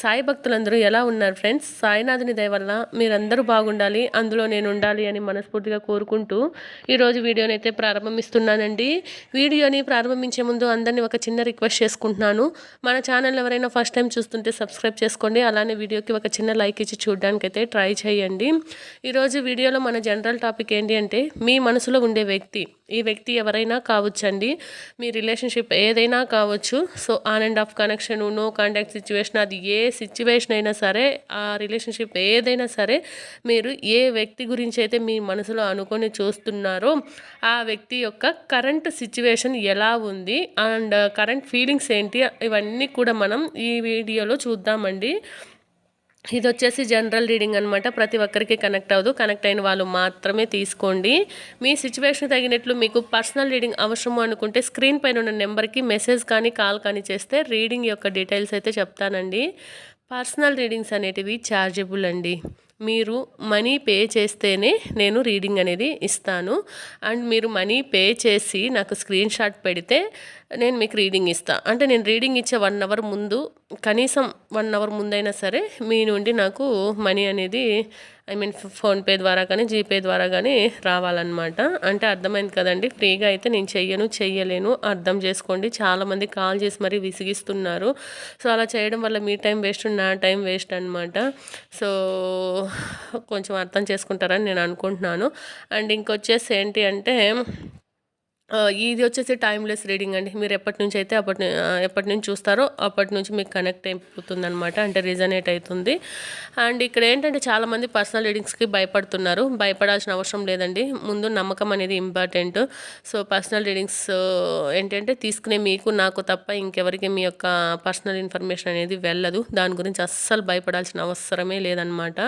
సాయి భక్తులందరూ ఎలా ఉన్నారు ఫ్రెండ్స్? సాయినాథుని దయ వల్ల మీరందరూ బాగుండాలి అందులో నేను ఉండాలి అని మనస్ఫూర్తిగా కోరుకుంటూ ఈరోజు వీడియోని అయితే ప్రారంభిస్తున్నానండి. వీడియోని ప్రారంభించే ముందు అందరినీ ఒక చిన్న రిక్వెస్ట్ చేసుకుంటున్నాను. మన ఛానల్ ఎవరైనా ఫస్ట్ టైం చూస్తుంటే సబ్స్క్రైబ్ చేసుకోండి అలానే వీడియోకి ఒక చిన్న లైక్ ఇచ్చి చూడడానికి అయితే ట్రై చేయండి. ఈరోజు వీడియోలో మన జనరల్ టాపిక్ ఏంటి అంటే మీ మనసులో ఉండే వ్యక్తి ఈ వ్యక్తి ఎవరైనా కావచ్చండి. మీ రిలేషన్షిప్ ఏదైనా కావచ్చు. So on and off connection no contact situation అది ఏ ఏ సిచ్యువేషన్ అయినా సరే ఆ రిలేషన్షిప్ ఏదైనా సరే మీరు ఏ వ్యక్తి గురించి అయితే మీ మనసులో అనుకొని చూస్తున్నారో ఆ వ్యక్తి యొక్క కరెంట్ సిచ్యువేషన్ ఎలా ఉంది అండ్ కరెంట్ ఫీలింగ్స్ ఏంటి ఇవన్నీ కూడా మనం ఈ వీడియోలో చూద్దామండి. ఇది వచ్చేసి జనరల్ రీడింగ్ అనమాట ప్రతి ఒక్కరికి కనెక్ట్ అవ్వదు. కనెక్ట్ అయిన వాళ్ళు మాత్రమే తీసుకోండి. మీ సిచ్యువేషన్ తగినట్లు మీకు పర్సనల్ రీడింగ్ అవసరము అనుకుంటే స్క్రీన్ పైన ఉన్న నెంబర్కి మెసేజ్ కానీ కాల్ కానీ చేస్తే రీడింగ్ యొక్క డీటెయిల్స్ అయితే చెప్తానండి. పర్సనల్ రీడింగ్స్ అనేటివి ఛార్జబుల్ అండి. మీరు మనీ పే చేస్తేనే నేను రీడింగ్ అనేది ఇస్తాను. అండ్ మీరు మనీ పే చేసి నాకు స్క్రీన్ షాట్ పెడితే నేను మీకు రీడింగ్ ఇస్తాను అంటే నేను రీడింగ్ ఇచ్చే వన్ అవర్ ముందు కనీసం వన్ అవర్ ముందైనా సరే మీ నుండి నాకు మనీ అనేది ఐ మీన్ ఫోన్పే ద్వారా కానీ జీపే ద్వారా కానీ రావాలన్నమాట. అంటే అర్థమైంది కదండి ఫ్రీగా అయితే నేను చెయ్యను చెయ్యలేను అర్థం చేసుకోండి. చాలామంది కాల్ చేసి మరీ విసిగిస్తున్నారు. సో అలా చేయడం వల్ల మీ టైం వేస్ట్ నా టైం వేస్ట్ అనమాట సో కొంచెం అర్థం చేసుకుంటారని నేను అనుకుంటున్నాను. అండ్ ఇంకొచ్చేసి ఏంటి అంటే ఇది వచ్చేసి టైమ్లెస్ రీడింగ్ అండి. మీరు ఎప్పటి నుంచి అయితే అప్పటి ఎప్పటి నుంచి చూస్తారో అప్పటి నుంచి మీకు కనెక్ట్ అయిపోతుంది అనమాట అంటే రిజనేట్ అవుతుంది. అండ్ ఇక్కడ ఏంటంటే చాలామంది పర్సనల్ రీడింగ్స్కి భయపడుతున్నారు. భయపడాల్సిన అవసరం లేదండి. ముందు నమ్మకం అనేది ఇంపార్టెంట్ సో పర్సనల్ రీడింగ్స్ ఏంటంటే తీసుకునే మీకు నాకు తప్ప ఇంకెవరికి మీ యొక్క పర్సనల్ ఇన్ఫర్మేషన్ అనేది వెళ్ళదు. దాని గురించి అస్సలు భయపడాల్సిన అవసరమే లేదనమాట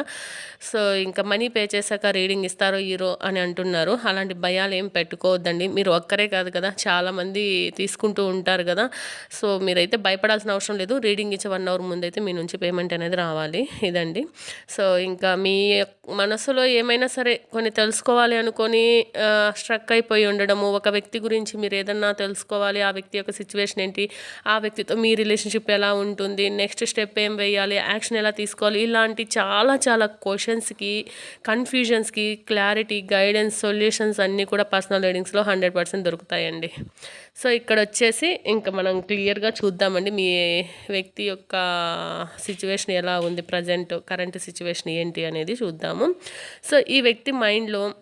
సో ఇంకా మనీ పే చేశాక రీడింగ్ ఇస్తారో హీరో అని అంటున్నారు. అలాంటి భయాలు ఏం పెట్టుకోవద్దండి. మీరు ఒక్క ఒక్కరే కాదు కదా చాలామంది తీసుకుంటూ ఉంటారు కదా. సో మీరైతే భయపడాల్సిన అవసరం లేదు. రీడింగ్ ఇచ్చే వన్ అవర్ ముందైతే మీ నుంచి పేమెంట్ అనేది రావాలి. ఇదండి. సో ఇంకా మీ మనసులో ఏమైనా సరే కొన్ని తెలుసుకోవాలి అనుకొని స్ట్రక్ అయిపోయి ఉండడము ఒక వ్యక్తి గురించి మీరు ఏదన్నా తెలుసుకోవాలి ఆ వ్యక్తి యొక్క సిచ్యువేషన్ ఏంటి ఆ వ్యక్తితో మీ రిలేషన్షిప్ ఎలా ఉంటుంది నెక్స్ట్ స్టెప్ ఏం వేయాలి యాక్షన్ ఎలా తీసుకోవాలి ఇలాంటి చాలా చాలా క్వశ్చన్స్కి కన్ఫ్యూజన్స్కి క్లారిటీ గైడెన్స్ సొల్యూషన్స్ అన్నీ కూడా పర్సనల్ రీడింగ్స్లో హండ్రెడ్ పర్సెంట్ దొరుకుతాయండి. సో ఇక్కడ వచ్చేసి ఇంకా మనం క్లియర్గా చూద్దామండి. మీ వ్యక్తి యొక్క సిచ్యువేషన్ ఎలా ఉంది? ప్రజెంట్ కరెంట్ సిచ్యువేషన్ ఏంటి అనేది చూద్దాము. సో ఈ వ్యక్తి మైండ్లో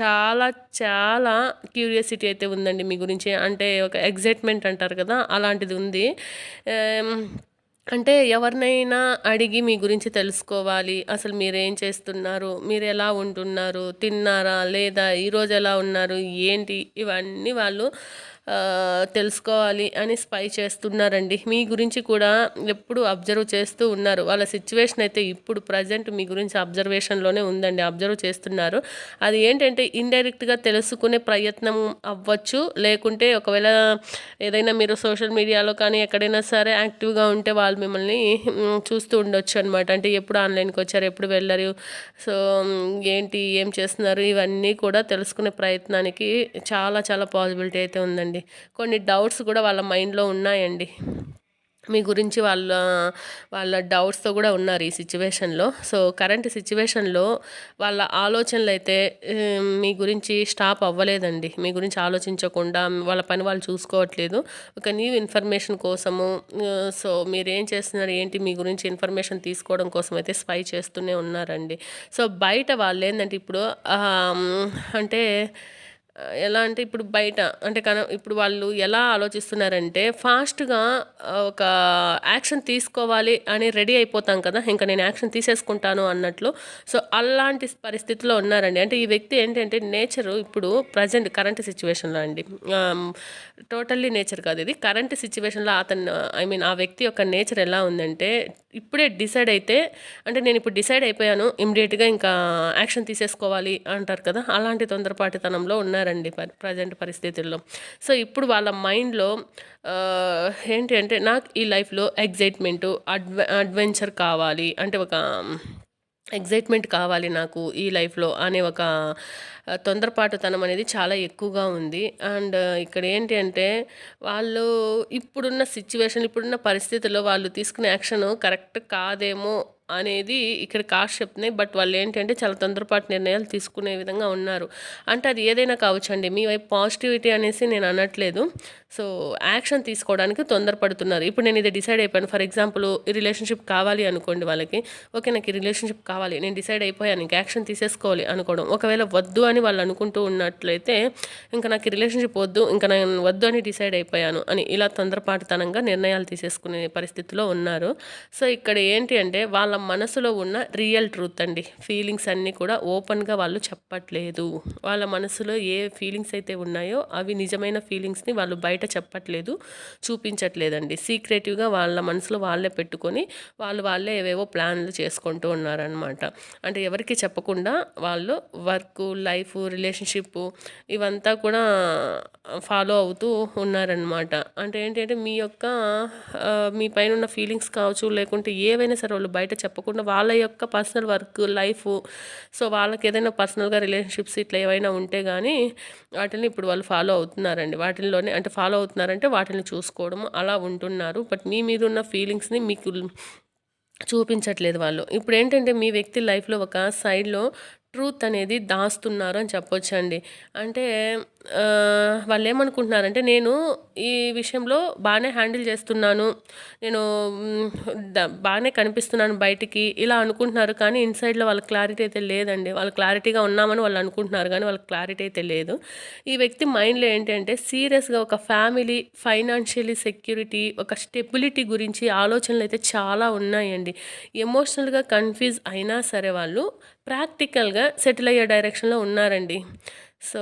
చాలా చాలా క్యూరియాసిటీ అయితే ఉందండి మీ గురించి. అంటే ఒక ఎగ్జైట్మెంట్ అంటారు కదా అలాంటిది ఉంది. అంటే ఎవరినైనా అడిగి మీ గురించి తెలుసుకోవాలి. అసలు మీరేం చేస్తున్నారు? మీరు ఎలా ఉంటున్నారు? తిన్నారా? లేదా ఈరోజు ఎలా ఉన్నారు? ఏంటి? ఇవన్నీ వాళ్ళు తెలుసుకోవాలి అని స్పై చేస్తున్నారండి. మీ గురించి కూడా ఎప్పుడు అబ్జర్వ్ చేస్తూ ఉన్నారు. వాళ్ళ సిచ్యువేషన్ అయితే ఇప్పుడు ప్రజెంట్ మీ గురించి అబ్జర్వేషన్లోనే ఉందండి. అబ్జర్వ్ చేస్తున్నారు. అది ఏంటంటే ఇండైరెక్ట్గా తెలుసుకునే ప్రయత్నం అవ్వచ్చు. లేకుంటే ఒకవేళ ఏదైనా మీరు సోషల్ మీడియాలో కానీ ఎక్కడైనా సరే యాక్టివ్గా ఉంటే వాళ్ళు మిమ్మల్ని చూస్తూ ఉండొచ్చు అనమాట అంటే ఎప్పుడు ఆన్లైన్కి వచ్చారు ఎప్పుడు వెళ్ళరు సో ఏంటి ఏం చేస్తున్నారు ఇవన్నీ కూడా తెలుసుకునే ప్రయత్నానికి చాలా చాలా పాసిబిలిటీ అయితే ఉందండి. కొన్ని డౌట్స్ కూడా వాళ్ళ మైండ్లో ఉన్నాయండి. మీ గురించి వాళ్ళ వాళ్ళ డౌట్స్తో కూడా ఉన్నారు ఈ సిచ్యువేషన్లో. సో కరెంట్ సిచ్యువేషన్లో వాళ్ళ ఆలోచనలు అయితే మీ గురించి స్టాప్ అవ్వలేదండి. మీ గురించి ఆలోచించకుండా వాళ్ళ పని వాళ్ళు చూసుకోవట్లేదు. ఒక న్యూ ఇన్ఫర్మేషన్ కోసము సో మీరు ఏం చేస్తున్నారు? ఏంటి? మీ గురించి ఇన్ఫర్మేషన్ తీసుకోవడం కోసం అయితే స్పై చేస్తూనే ఉన్నారండి. సో బయట వాళ్ళు ఏంటంటే ఇప్పుడు అంటే ఎలా అంటే ఇప్పుడు బయట అంటే కన ఇప్పుడు వాళ్ళు ఎలా ఆలోచిస్తున్నారంటే ఫాస్ట్గా ఒక యాక్షన్ తీసుకోవాలి అని రెడీ అయిపోతాం కదా ఇంకా నేను యాక్షన్ తీసేసుకుంటాను అన్నట్లు. సో అలాంటి పరిస్థితిలో ఉన్నారండి. అంటే ఈ వ్యక్తి ఏంటంటే నేచరు ఇప్పుడు ప్రజెంట్ కరెంట్ సిచ్యువేషన్లో అండి. టోటల్లీ నేచర్ కాదు ఇది. కరెంట్ సిచ్యువేషన్లో అతను ఐ మీన్ ఆ వ్యక్తి యొక్క నేచర్ ఎలా ఉందంటే ఇప్పుడే డిసైడ్ అయితే అంటే నేను ఇప్పుడు డిసైడ్ అయిపోయాను ఇమ్మీడియట్గా ఇంకా యాక్షన్ తీసేసుకోవాలి అంటారు కదా అలాంటి తొందరపాటితనంలో ఉన్నారండి ప్రజెంట్ పరిస్థితుల్లో. సో ఇప్పుడు వాళ్ళ మైండ్లో ఏంటి అంటే నాకు ఈ లైఫ్లో ఎగ్జైట్మెంటు అడ్వె అడ్వెంచర్ కావాలి అంటే ఒక ఎగ్జైట్మెంట్ కావాలి నాకు ఈ లైఫ్లో అనే ఒక తొందరపాటుతనం అనేది చాలా ఎక్కువగా ఉంది. అండ్ ఇక్కడ ఏంటి అంటే వాళ్ళు ఇప్పుడున్న సిచ్యువేషన్ ఇప్పుడున్న పరిస్థితుల్లో వాళ్ళు తీసుకునే యాక్షన్ కరెక్ట్ కాదేమో అనేది ఇక్కడ కాస్ట్ చెప్తున్నాయి. బట్ వాళ్ళు ఏంటంటే చాలా తొందరపాటు నిర్ణయాలు తీసుకునే విధంగా ఉన్నారు. అంటే అది ఏదైనా కావచ్చండి. మీ వైపు పాజిటివిటీ అనేసి నేను అనట్లేదు. సో యాక్షన్ తీసుకోవడానికి తొందరపడుతున్నారు. ఇప్పుడు నేను ఇది డిసైడ్ అయిపోయాను. ఫర్ ఎగ్జాంపుల్ ఈ రిలేషన్షిప్ కావాలి అనుకోండి వాళ్ళకి. ఓకే నాకు ఈ రిలేషన్షిప్ కావాలి. నేను డిసైడ్ అయిపోయాను. ఇంకా యాక్షన్ తీసేసుకోవాలి అనుకోవడం. ఒకవేళ వద్దు అని వాళ్ళు అనుకుంటూ ఉన్నట్లయితే ఇంకా నాకు ఈ రిలేషన్షిప్ వద్దు ఇంకా నేను వద్దు అని డిసైడ్ అయిపోయాను అని ఇలా తొందరపాటుతనంగా నిర్ణయాలు తీసేసుకునే పరిస్థితిలో ఉన్నారు. సో ఇక్కడ ఏంటి అంటే వాళ్ళ మనసులో ఉన్న రియల్ ట్రూత్ అండి. ఫీలింగ్స్ అన్నీ కూడా ఓపెన్గా వాళ్ళు చెప్పట్లేదు. వాళ్ళ మనసులో ఏ ఫీలింగ్స్ అయితే ఉన్నాయో అవి నిజమైన ఫీలింగ్స్ని వాళ్ళు బయట చెప్పట్లేదు చూపించట్లేదండి. సీక్రెటివ్గా వాళ్ళ మనసులో వాళ్ళే పెట్టుకొని వాళ్ళు వాళ్ళే ఏవేవో ప్లాన్లు చేసుకుంటూ ఉన్నారనమాట అంటే ఎవరికి చెప్పకుండా వాళ్ళు వర్క్ లైఫ్ రిలేషన్షిప్ ఇవంతా కూడా ఫాలో అవుతూ ఉన్నారనమాట అంటే ఏంటంటే మీ యొక్క మీ పైన ఉన్న ఫీలింగ్స్ కావచ్చు లేకుంటే ఏవైనా సరే వాళ్ళు బయట చెప్ప చెప్పకుండా వాళ్ళ యొక్క పర్సనల్ వర్క్ లైఫ్ సో వాళ్ళకి ఏదైనా పర్సనల్గా రిలేషన్షిప్స్ ఇట్లా ఏవైనా ఉంటే కానీ వాటిని ఇప్పుడు వాళ్ళు ఫాలో అవుతున్నారండి. వాటిల్లోనే అంటే ఫాలో అవుతున్నారంటే వాటిని చూసుకోవడం అలా ఉంటున్నారు. బట్ మీ మీద ఉన్న ఫీలింగ్స్ని మీకు చూపించట్లేదు వాళ్ళు. ఇప్పుడు ఏంటంటే మీ వ్యక్తి లైఫ్లో ఒక సైడ్లో ట్రూత్ అనేది దాస్తున్నారు అని చెప్పొచ్చండి. అంటే వాళ్ళు ఏమనుకుంటున్నారంటే నేను ఈ విషయంలో బాగానే హ్యాండిల్ చేస్తున్నాను. నేను బాగానే కనిపిస్తున్నాను బయటికి ఇలా అనుకుంటున్నారు. కానీ ఇన్సైడ్లో వాళ్ళ క్లారిటీ అయితే లేదండి. వాళ్ళు క్లారిటీగా ఉన్నామని వాళ్ళు అనుకుంటున్నారు. కానీ వాళ్ళకి క్లారిటీ అయితే లేదు. ఈ వ్యక్తి మైండ్లో ఏంటంటే సీరియస్గా ఒక ఫ్యామిలీ ఫైనాన్షియలీ సెక్యూరిటీ ఒక స్టెబిలిటీ గురించి ఆలోచనలు అయితే చాలా ఉన్నాయండి. ఎమోషనల్గా కన్ఫ్యూజ్ అయినా సరే వాళ్ళు ప్రాక్టికల్గా సెటిల్ అయ్యే డైరెక్షన్లో ఉన్నారండి. సో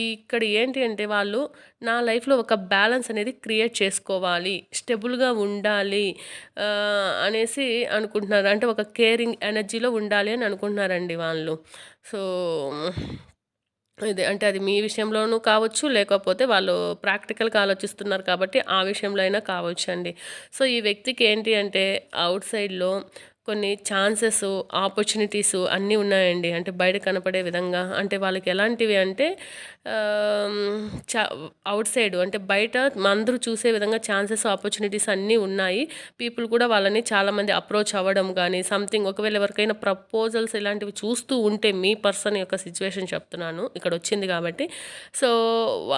ఇక్కడ ఏంటి అంటే వాళ్ళు నా లైఫ్లో ఒక బ్యాలెన్స్ అనేది క్రియేట్ చేసుకోవాలి స్టెబుల్గా ఉండాలి అనేసి అనుకుంటున్నారు. అంటే ఒక కేరింగ్ ఎనర్జీలో ఉండాలి అని అనుకుంటున్నారండి వాళ్ళు. సో ఇది అంటే అది మీ విషయంలోనూ కావచ్చు లేకపోతే వాళ్ళు ప్రాక్టికల్గా ఆలోచిస్తున్నారు కాబట్టి ఆ విషయంలో అయినా కావచ్చు అండి సో ఈ వ్యక్తికి ఏంటి అంటే అవుట్ సైడ్లో కొన్ని ఛాన్సెస్ ఆపర్చునిటీస్ అన్నీ ఉన్నాయండి. అంటే బయట కనపడే విధంగా. అంటే వాళ్ళకి ఎలాంటివి అంటే చా అవుట్ సైడ్ అంటే బయట అందరూ చూసే విధంగా ఛాన్సెస్ ఆపర్చునిటీస్ అన్నీ ఉన్నాయి. పీపుల్ కూడా వాళ్ళని చాలామంది అప్రోచ్ అవ్వడం కానీ సంథింగ్ ఒకవేళ ఎవరికైనా ప్రపోజల్స్ ఇలాంటివి చూస్తూ ఉంటే మీ పర్సన్ యొక్క సిచ్యువేషన్ చెప్తున్నాను. ఇక్కడ వచ్చింది కాబట్టి. సో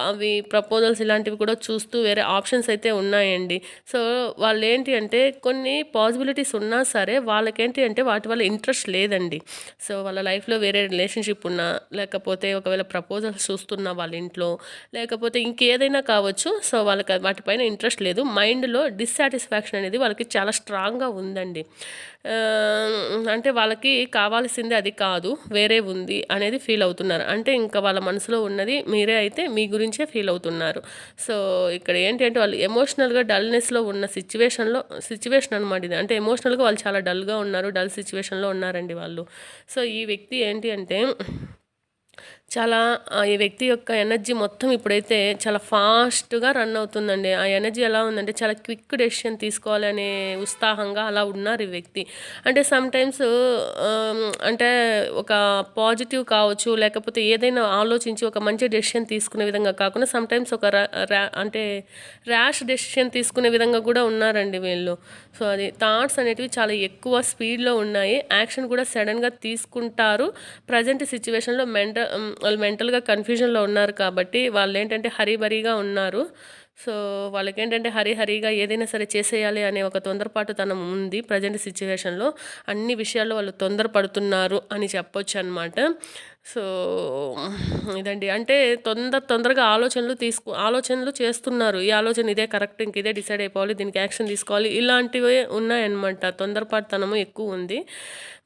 అవి ప్రపోజల్స్ ఇలాంటివి కూడా చూస్తూ వేరే ఆప్షన్స్ అయితే ఉన్నాయండి. సో వాళ్ళు ఏంటి అంటే కొన్ని పాసిబిలిటీస్ ఉన్నా సరే వాళ్ళకేంటి అంటే వాటి వల్ల ఇంట్రెస్ట్ లేదండి. సో వాళ్ళ లైఫ్లో వేరే రిలేషన్షిప్ ఉన్నా లేకపోతే ఒకవేళ ప్రపోజల్స్ చూస్తున్నా వాళ్ళ ఇంట్లో లేకపోతే ఇంకేదైనా కావచ్చు సో వాళ్ళకి వాటిపైన ఇంట్రెస్ట్ లేదు. మైండ్లో డిస్సాటిస్ఫాక్షన్ అనేది వాళ్ళకి చాలా స్ట్రాంగ్గా ఉందండి. అంటే వాళ్ళకి కావాల్సింది అది కాదు వేరే ఉంది అనేది ఫీల్ అవుతున్నారు. అంటే ఇంకా వాళ్ళ మనసులో ఉన్నది మీరే అయితే మీ గురించే ఫీల్ అవుతున్నారు. సో ఇక్కడ ఏంటి అంటే వాళ్ళు ఎమోషనల్గా డల్నెస్లో ఉన్న సిచ్యువేషన్లో సిచ్యువేషన్ అనమాట ఇది. అంటే ఎమోషనల్గా వాళ్ళు చాలా డల్గా ఉన్నారు డల్ సిచ్యువేషన్లో ఉన్నారండి వాళ్ళు. సో ఈ వ్యక్తి ఏంటి అంటే చాలా ఆ, ఈ వ్యక్తి యొక్క ఎనర్జీ మొత్తం ఇప్పుడైతే చాలా ఫాస్ట్గా రన్ అవుతుందండి. ఆ ఎనర్జీ ఎలా ఉందంటే చాలా క్విక్ డెసిషన్ తీసుకోవాలనే ఉత్సాహంగా అలా ఉన్నారు ఈ వ్యక్తి. అంటే సమ్టైమ్స్ అంటే ఒక పాజిటివ్ కావచ్చు లేకపోతే ఏదైనా ఆలోచించి ఒక మంచి డెసిషన్ తీసుకునే విధంగా కాకుండా సమ్టైమ్స్ ఒక రా- అంటే ర్యాష్ డెసిషన్ తీసుకునే విధంగా కూడా ఉన్నారండి వీళ్ళు. సో అది థాట్స్ అనేటివి చాలా ఎక్కువ స్పీడ్లో ఉన్నాయి. యాక్షన్ కూడా సడన్గా తీసుకుంటారు. ప్రజెంట్ సిచ్యువేషన్లో మెంటల్ వాళ్ళు మెంటల్గా కన్ఫ్యూజన్లో ఉన్నారు కాబట్టి వాళ్ళు ఏంటంటే హరీబరీగా ఉన్నారు. సో వాళ్ళకి ఏంటంటే హరి హరిగా ఏదైనా సరే చేసేయాలి అనే ఒక తొందరపాటు తనం ఉంది ప్రజెంట్ సిచ్యువేషన్లో. అన్ని విషయాల్లో వాళ్ళు తొందరపడుతున్నారు అని చెప్పొచ్చు అనమాట సో ఇదండి. అంటే తొందర తొందరగా ఆలోచనలు తీసుకు ఆలోచనలు చేస్తున్నారు. ఈ ఆలోచన ఇదే కరెక్ట్ ఇంక ఇదే డిసైడ్ అయిపోవాలి దీనికి యాక్షన్ తీసుకోవాలి. ఇలాంటివి ఉన్నాయన్నమాట. తొందరపాటుతనము ఎక్కువ ఉంది.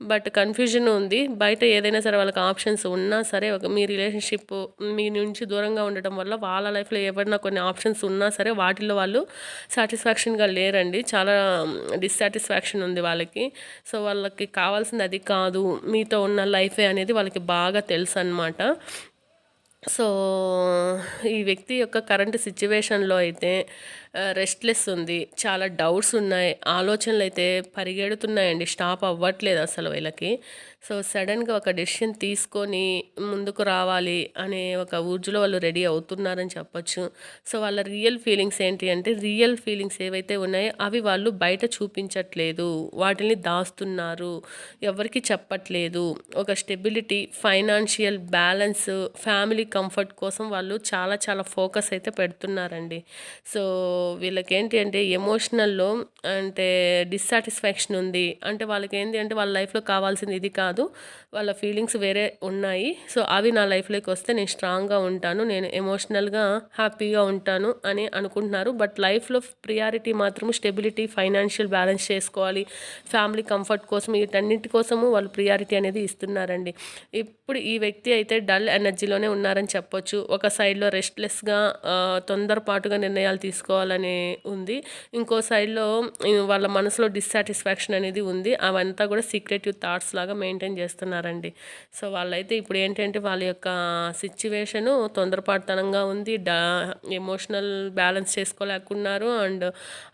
బట్ కన్ఫ్యూజన్ ఉంది. బయట ఏదైనా సరే వాళ్ళకి ఆప్షన్స్ ఉన్నా సరే ఒక మీ రిలేషన్షిప్ మీ నుంచి దూరంగా ఉండటం వల్ల వాళ్ళ లైఫ్లో ఏవైనా కొన్ని ఆప్షన్స్ ఉన్నా సరే వాటిల్లో వాళ్ళు సాటిస్ఫాక్షన్గా లేరండి. చాలా డిస్సాటిస్ఫాక్షన్ ఉంది వాళ్ళకి. సో వాళ్ళకి కావాల్సింది అది కాదు. మీతో ఉన్న లైఫే అనేది వాళ్ళకి బాగా తెలుసు అన్నమాట సో ఈ వ్యక్తి యొక్క కరెంట్ సిచ్యువేషన్లో అయితే రెస్ట్లెస్ ఉంది. చాలా డౌట్స్ ఉన్నాయి. ఆలోచనలు అయితే పరిగెడుతున్నాయండి. స్టాప్ అవ్వట్లేదు అసలు వీళ్ళకి. సో సడన్గా ఒక డెసిషన్ తీసుకొని ముందుకు రావాలి అనే ఒక ఊర్జులో వాళ్ళు రెడీ అవుతున్నారని చెప్పొచ్చు. సో వాళ్ళ రియల్ ఫీలింగ్స్ ఏంటి అంటే రియల్ ఫీలింగ్స్ ఏవైతే ఉన్నాయో అవి వాళ్ళు బయట చూపించట్లేదు. వాటిని దాస్తున్నారు. ఎవరికి చెప్పట్లేదు. ఒక stability financial balance family comfort కోసం వాళ్ళు చాలా చాలా ఫోకస్ అయితే పెడుతున్నారండి. సో వీళ్ళకి ఏంటి అంటే ఎమోషనల్లో అంటే డిస్సాటిస్ఫాక్షన్ ఉంది. అంటే వాళ్ళకి ఏంటి అంటే వాళ్ళ లైఫ్లో కావాల్సింది ఇది కాదు. వాళ్ళ ఫీలింగ్స్ వేరే ఉన్నాయి. సో అవి నా లైఫ్లోకి వస్తే నేను స్ట్రాంగ్గా ఉంటాను. నేను ఎమోషనల్గా హ్యాపీగా ఉంటాను అని అనుకుంటున్నారు. బట్ లైఫ్లో ప్రియారిటీ మాత్రం స్టెబిలిటీ ఫైనాన్షియల్ బ్యాలెన్స్ చేసుకోవాలి. ఫ్యామిలీ కంఫర్ట్ కోసం వీటన్నిటి కోసము వాళ్ళు ప్రియారిటీ అనేది ఇస్తున్నారండి. ఇప్పుడు ఈ వ్యక్తి అయితే డల్ ఎనర్జీలోనే ఉన్నారని చెప్పొచ్చు. ఒక సైడ్లో రెస్ట్లెస్గా తొందరపాటుగా నిర్ణయాలు తీసుకోవాలి తీసుకోవాలని ఉంది. ఇంకో సైడ్లో వాళ్ళ మనసులో డిస్సాటిస్ఫాక్షన్ అనేది ఉంది. అవంతా కూడా సీక్రెటివ్ థాట్స్ లాగా మెయింటైన్ చేస్తున్నారండి. సో వాళ్ళైతే ఇప్పుడు ఏంటంటే వాళ్ళ యొక్క సిచ్యువేషను తొందరపాటుతనంగా ఉంది. డా ఎమోషనల్ బ్యాలెన్స్ చేసుకోలేకున్నారు. అండ్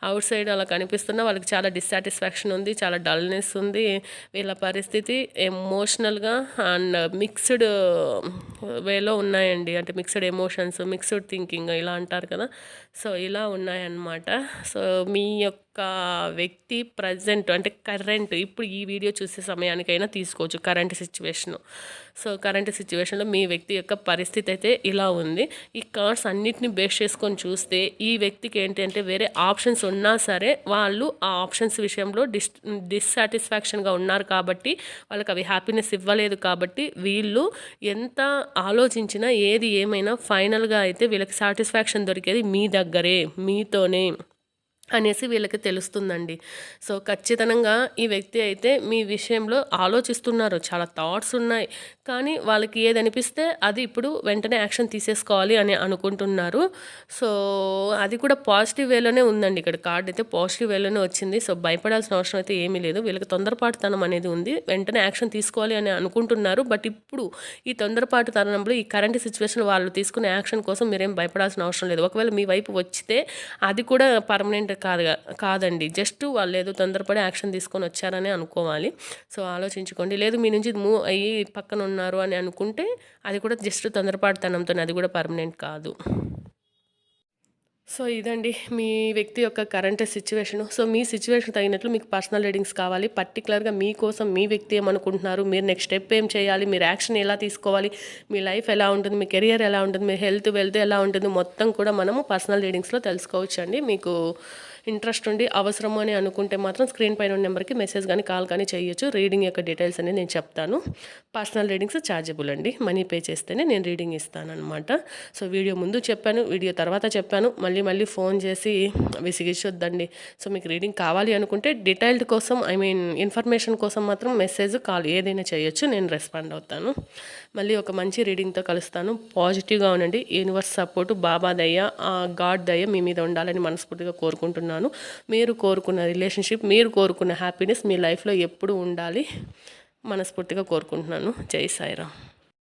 అవుట్ సైడ్ అలా కనిపిస్తున్న వాళ్ళకి చాలా డిస్సాటిస్ఫాక్షన్ ఉంది చాలా డల్నెస్ ఉంది. వీళ్ళ పరిస్థితి ఎమోషనల్గా అండ్ మిక్స్డ్ వేలో ఉన్నాయండి. అంటే మిక్స్డ్ ఎమోషన్స్ మిక్స్డ్ థింకింగ్ ఇలా అంటారు కదా. సో ఇలా ఉన్నాయన్నమాట. సో మీ యొక్క వ్యక్తి ప్రజెంట్ అంటే కరెంట్ ఇప్పుడు ఈ వీడియో చూసే సమయానికైనా తీసుకోవచ్చు కరెంట్ సిచ్యువేషన్ సో కరెంట్ సిచ్యువేషన్లో మీ వ్యక్తి యొక్క పరిస్థితి అయితే ఇలా ఉంది. ఈ కార్డ్స్ అన్నిటిని బేస్ చేసుకొని చూస్తే ఈ వ్యక్తికి ఏంటి అంటే వేరే ఆప్షన్స్ ఉన్నా సరే వాళ్ళు ఆ ఆప్షన్స్ విషయంలో డిస్ డిస్సాటిస్ఫాక్షన్గా ఉన్నారు కాబట్టి వాళ్ళకి అవి హ్యాపీనెస్ ఇవ్వలేదు కాబట్టి వీళ్ళు ఎంత ఆలోచించినా ఏది ఏమైనా ఫైనల్గా అయితే వీళ్ళకి సాటిస్ఫాక్షన్ దొరికేది మీ దగ్గరే మీతోనే. అనేసి వీళ్ళకి తెలుస్తుందండి. సో ఖచ్చితంగా ఈ వ్యక్తి అయితే మీ విషయంలో ఆలోచిస్తున్నారు. చాలా థాట్స్ ఉన్నాయి. కానీ వాళ్ళకి ఏది అనిపిస్తే అది ఇప్పుడు వెంటనే యాక్షన్ తీసేసుకోవాలి అని అనుకుంటున్నారు. సో అది కూడా పాజిటివ్ వేలోనే ఉందండి. ఇక్కడ కార్డ్ అయితే పాజిటివ్ వేలోనే వచ్చింది. సో భయపడాల్సిన అవసరం అయితే ఏమీ లేదు. వీళ్ళకి తొందరపాటుతనం అనేది ఉంది. వెంటనే యాక్షన్ తీసుకోవాలి అని అనుకుంటున్నారు. బట్ ఇప్పుడు ఈ తొందరపాటు తరుణంలో ఈ కరెంట్ సిచ్యువేషన్ వాళ్ళు తీసుకునే యాక్షన్ కోసం మీరేం భయపడాల్సిన అవసరం లేదు. ఒకవేళ మీ వైపు వచ్చితే అది కూడా పర్మనెంట్ కాదు కాదండి. జస్ట్ వాళ్ళు ఏదో తొందరపడి యాక్షన్ తీసుకొని వచ్చారని అనుకోవాలి. సో ఆలోచించుకోండి. లేదు మీ నుంచి మూవ్ అయ్యి పక్కన ఉన్నారు అని అనుకుంటే అది కూడా జస్ట్ తొందరపాటుతనంతో అది కూడా పర్మనెంట్ కాదు. సో ఇదండి మీ వ్యక్తి యొక్క కరెంట్ సిచ్యువేషను. సో మీ సిచ్యువేషన్ తగినట్లు మీకు పర్సనల్ రీడింగ్స్ కావాలి. పర్టికులర్గా మీకోసం మీ వ్యక్తి ఏమనుకుంటున్నారు? మీరు నెక్స్ట్ స్టెప్ ఏం చేయాలి? మీరు యాక్షన్ ఎలా తీసుకోవాలి? మీ లైఫ్ ఎలా ఉంటుంది? మీ కెరియర్ ఎలా ఉంటుంది? మీ హెల్త్ వెల్త్ ఎలా ఉంటుంది? మొత్తం కూడా మనము పర్సనల్ రీడింగ్స్లో తెలుసుకోవచ్చు అండి మీకు ఇంట్రెస్ట్ ఉండి అవసరము అని అనుకుంటే మాత్రం స్క్రీన్ పైన ఉన్న నెంబర్కి మెసేజ్ కానీ కాల్ కానీ చేయొచ్చు. రీడింగ్ యొక్క డీటెయిల్స్ అనేది నేను చెప్తాను. పర్సనల్ రీడింగ్స్ ఛార్జబుల్ అండి. మనీ పే చేస్తేనే నేను రీడింగ్ ఇస్తాను అనమాట సో వీడియో ముందు చెప్పాను వీడియో తర్వాత చెప్పాను. మళ్ళీ మళ్ళీ ఫోన్ చేసి విసిగించొద్దండి. సో మీకు రీడింగ్ కావాలి అనుకుంటే డీటెయిల్డ్ కోసం ఐ మీన్ ఇన్ఫర్మేషన్ కోసం మాత్రం మెసేజ్ కాల్ ఏదైనా చేయొచ్చు. నేను రెస్పాండ్ అవుతాను. మళ్ళీ ఒక మంచి రీడింగ్తో కలుస్తాను. పాజిటివ్గా ఉండండి. యూనివర్స్ సపోర్టు బాబా దయ్య గాడ్ దయ్య మీ మీద ఉండాలని మనస్ఫూర్తిగా కోరుకుంటున్నాను. మీరు కోరుకున్న రిలేషన్షిప్ మీరు కోరుకున్న హ్యాపీనెస్ మీ లైఫ్లో ఎప్పుడు ఉండాలి. మనస్ఫూర్తిగా కోరుకుంటున్నాను. జై సాయిరామ్.